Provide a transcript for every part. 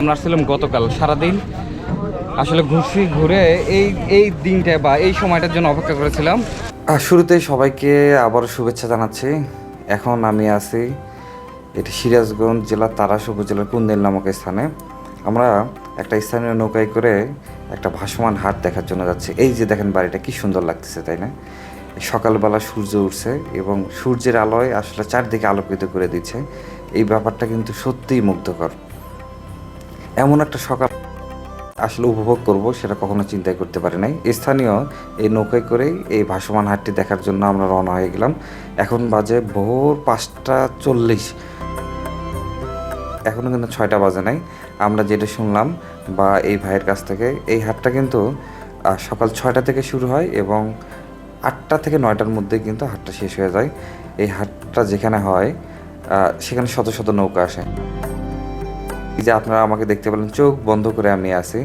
আমরা আসছিলাম গতকাল, সারাদিন আসলে ঘুরছি, ঘুরে এই এই দিনটা বা এই সময়টার জন্য অপেক্ষা করেছিলাম। আর শুরুতেই সবাইকে আবারও শুভেচ্ছা জানাচ্ছি। এখন আমি আছি এটি সিরাজগঞ্জ জেলার তারাস উপজেলার কুন্দেল নামক স্থানে। আমরা একটা স্থানীয় নৌকায় করে একটা ভাসমান হাট দেখার জন্য যাচ্ছি। এই যে দেখেন বাড়িটা, কি সুন্দর লাগতেছে, তাই না? সকালবেলা সূর্য উঠছে এবং সূর্যের আলোয় আসলে চারদিকে আলোকিত করে দিচ্ছে। এই ব্যাপারটা কিন্তু সত্যিই মুগ্ধকর। এমন একটা সকাল আসলে উপভোগ করব, সেটা কখনো চিন্তাই করতে পারি নাই। স্থানীয় এই নৌকায় করেই এই ভাসমান হাটটি দেখার জন্য আমরা রওনা হয়ে গেলাম। এখন বাজে ভোর পাঁচটা চল্লিশ। এখনও কিন্তু ছয়টা বাজে নাই। আমরা যেটা শুনলাম বা এই ভাইয়ের কাছ থেকে, এই হাটটা কিন্তু সকাল ছয়টা থেকে শুরু হয় এবং আটটা থেকে নয়টার মধ্যে কিন্তু হাটটা শেষ হয়ে যায়। এই হাটটা যেখানে হয় সেখানে শত শত নৌকা আসে। যে আপনারা আমাকে দেখতে পেলেন, চোখ বন্ধ করে আমি আছি।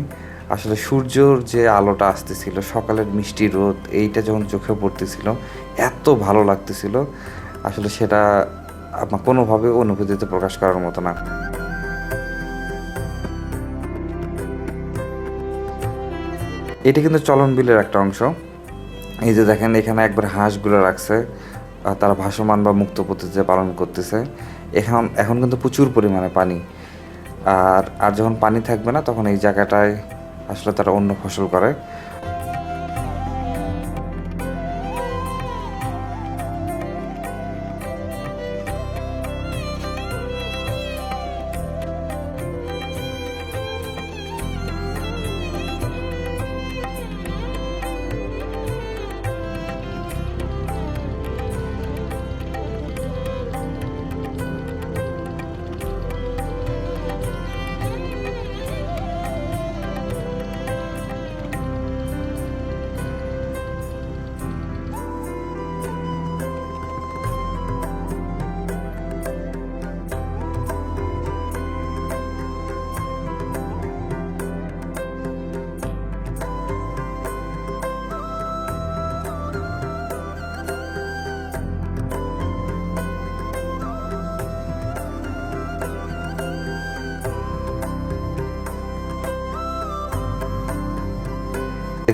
আসলে সূর্যর যে আলোটা আসতেছিল, সকালের মিষ্টি রোদ, এইটা যখন চোখে পড়তেছিল, এত ভালো লাগতেছিল। আসলে সেটা আপনার কোনোভাবে অনুভূতিতে প্রকাশ করার মতো না। এটি কিন্তু চলন বিলের একটা অংশ। এই যে দেখেন, এখানে একবার হাঁসগুলো রাখছে তারা ভাসমান বা মুক্ত পদ্ধতিতে পালন করতেছে। এখন এখন কিন্তু প্রচুর পরিমাণে পানি আর আর যখন পানি থাকবে না তখন এই জায়গাটায় আসলে তারা অন্য ফসল করে।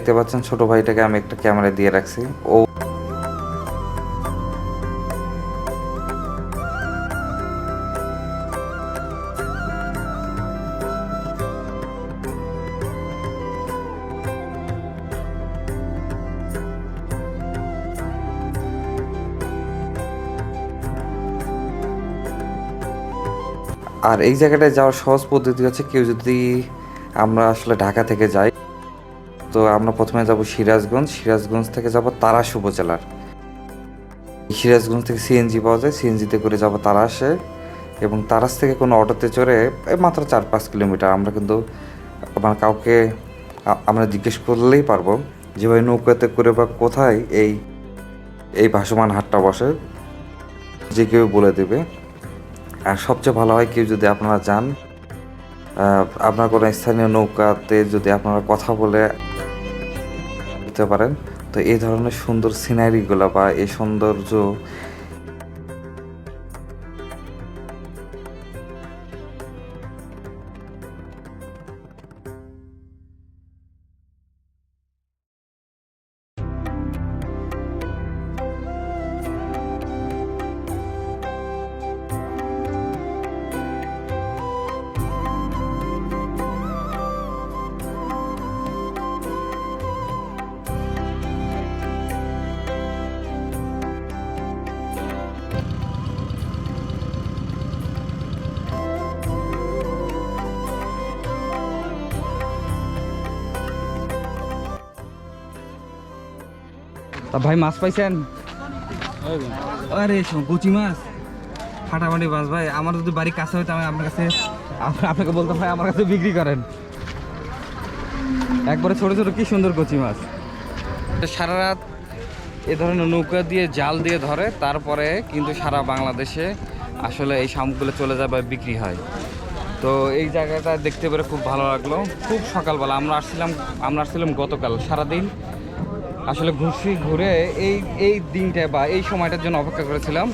দেখতে পাচ্ছেন, ছোট ভাইটাকে আমি একটা ক্যামেরা দিয়ে রাখছি। ও আর এই জায়গাটায় যাওয়ার সহজ পদ্ধতি হচ্ছে কেউ যদি আমরা আসলে ঢাকা থেকে যাই তো আমরা প্রথমে যাব সিরাজগঞ্জ। সিরাজগঞ্জ থেকে যাব তারাস উপজেলার। সিরাজগঞ্জ থেকে সিএনজি পাওয়া যায়। সিএনজিতে করে যাব তারাসে। এবং তারাস থেকে কোনো অটোতে চড়ে মাত্র চার পাঁচ কিলোমিটার। আমরা কিন্তু আমার কাউকে আমরা জিজ্ঞেস করলেই পারব যে ভাই নৌকাতে করে বা কোথায় এই এই ভাসমান হাটটা বসে। যে কেউ বলে দেবে। আর সবচেয়ে ভালো হয় কেউ যদি আপনারা যান আপনার কোনো স্থানীয় নৌকাতে যদি আপনারা কথা বলে দিতে পারেন। তো এই ধরনের সুন্দর সিনারিগুলো বা এই সৌন্দর্য তা ভাই মাছ পাইছেন? আরে কচি মাছ। ফাটাফাটি মাছ ভাই, আমার যদি বাড়ি কাছে হয় তাহলে আপনার কাছে আপ- আপনাকে বলতে ভাই আমার কাছে বিক্রি করেন। একবারে ছোট ছোট, কি সুন্দর কচি মাছ। সারা রাত এ ধরনের নৌকা দিয়ে জাল দিয়ে ধরে, তারপরে কিন্তু সারা বাংলাদেশে আসলে এই শামুকগুলো চলে যায় বা বিক্রি হয়। তো এই জায়গাটা দেখতে পেরে খুব ভালো লাগল। খুব সকালবেলা, আমরা আসছিলাম আমরা আসছিলাম গতকাল, সারাদিন আসলে ঘুরছি ঘুরে এই এই দিনটা বা এই সময়টার জন্য অপেক্ষা করেছিলাম।